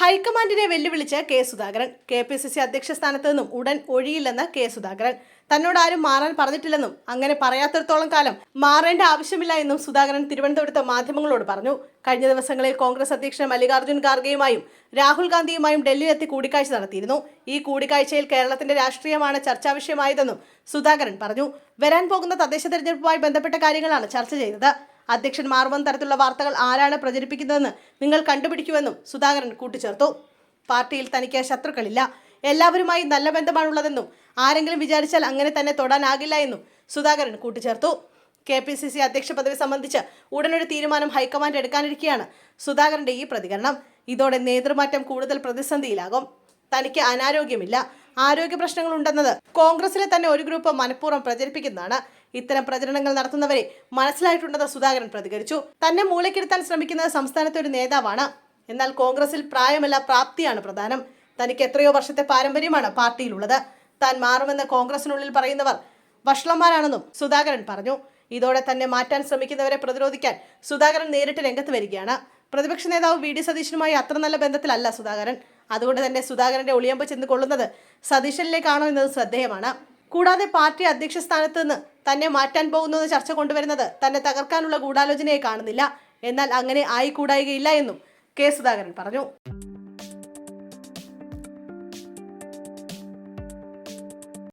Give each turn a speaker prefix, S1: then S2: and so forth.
S1: ഹൈക്കമാൻഡിനെ വെല്ലുവിളിച്ച് K Sudhakaran. K P C C അധ്യക്ഷ സ്ഥാനത്ത് നിന്നും ഉടൻ ഒഴിയില്ലെന്ന് കെ സുധാകരൻ. തന്നോട് ആരും മാറാൻ പറഞ്ഞിട്ടില്ലെന്നും അങ്ങനെ പറയാത്തിടത്തോളം കാലം മാറേണ്ട ആവശ്യമില്ല എന്നും സുധാകരൻ തിരുവനന്തപുരത്ത് മാധ്യമങ്ങളോട് പറഞ്ഞു. കഴിഞ്ഞ ദിവസങ്ങളിൽ കോൺഗ്രസ് അധ്യക്ഷൻ മല്ലികാർജുൻ ഖാർഗെയുമായും രാഹുൽ ഗാന്ധിയുമായും ഡൽഹിയിലെത്തി കൂടിക്കാഴ്ച നടത്തിയിരുന്നു. ഈ കൂടിക്കാഴ്ചയിൽ കേരളത്തിന്റെ രാഷ്ട്രീയമാണ് ചർച്ചാ വിഷയമായതെന്നും സുധാകരൻ പറഞ്ഞു. വരാൻ പോകുന്ന തദ്ദേശ തെരഞ്ഞെടുപ്പുമായി ബന്ധപ്പെട്ട കാര്യങ്ങളാണ് ചർച്ച ചെയ്തത്. അധ്യക്ഷൻ മാറുമെന്ന തരത്തിലുള്ള വാർത്തകൾ ആരാണ് പ്രചരിപ്പിക്കുന്നതെന്ന് നിങ്ങൾ കണ്ടുപിടിക്കുമെന്നും സുധാകരൻ കൂട്ടിച്ചേർത്തു. പാർട്ടിയിൽ തനിക്ക് ശത്രുക്കളില്ല. എല്ലാവരുമായി നല്ല ബന്ധമാണുള്ളതെന്നും ആരെങ്കിലും വിചാരിച്ചാൽ അങ്ങനെ തന്നെ തൊടാനാകില്ല എന്നും സുധാകരൻ കൂട്ടിച്ചേർത്തു. കെ പി സി സി അധ്യക്ഷ പദവി സംബന്ധിച്ച് ഉടനൊരു തീരുമാനം ഹൈക്കമാൻഡ് എടുക്കാനിരിക്കെയാണ് സുധാകരന്റെ ഈ പ്രതികരണം. ഇതോടെ നേതൃമാറ്റം കൂടുതൽ പ്രതിസന്ധിയിലാകും. തനിക്ക് അനാരോഗ്യമില്ല. ആരോഗ്യ പ്രശ്നങ്ങൾ ഉണ്ടെന്നത് കോൺഗ്രസിലെ തന്നെ ഒരു ഗ്രൂപ്പ് മനഃപൂർവം പ്രചരിപ്പിക്കുന്നതാണ്. ഇത്തരം പ്രചരണങ്ങൾ നടത്തുന്നവരെ മനസ്സിലായിട്ടുണ്ടെന്ന് സുധാകരൻ പ്രതികരിച്ചു. തന്നെ മൂലക്കിരുത്താൻ ശ്രമിക്കുന്നത് സംസ്ഥാനത്തെ ഒരു നേതാവാണ്. എന്നാൽ കോൺഗ്രസിൽ പ്രായമല്ല പ്രാപ്തിയാണ് പ്രധാനം. തനിക്ക് എത്രയോ വർഷത്തെ പാരമ്പര്യമാണ് പാർട്ടിയിലുള്ളത്. താൻ മാറുമെന്ന് കോൺഗ്രസിനുള്ളിൽ പറയുന്നവർ വഷളന്മാരാണെന്നും സുധാകരൻ പറഞ്ഞു. ഇതോടെ തന്നെ മാറ്റാൻ ശ്രമിക്കുന്നവരെ പ്രതിരോധിക്കാൻ സുധാകരൻ നേരിട്ട് രംഗത്ത് വരികയാണ്. പ്രതിപക്ഷ നേതാവ് വി. ഡി. സതീശനുമായി അത്ര നല്ല ബന്ധത്തിലല്ല സുധാകരൻ. അതുകൊണ്ട് തന്നെ സുധാകരന്റെ ഒളിയമ്പ് ചെന്ന് കൊള്ളുന്നത് സതീശനിലേക്കാണോ എന്നത് ശ്രദ്ധേയമാണ്. കൂടാതെ പാർട്ടി അധ്യക്ഷ സ്ഥാനത്ത് നിന്ന് തന്നെ മാറ്റാൻ പോകുന്നത് ചർച്ച കൊണ്ടുവരുന്നത് തന്നെ തകർക്കാനുള്ള ഗൂഢാലോചനയെ കാണുന്നില്ല. എന്നാൽ അങ്ങനെ ആയിക്കൂടായികയില്ല എന്നും കെ സുധാകരൻ പറഞ്ഞു.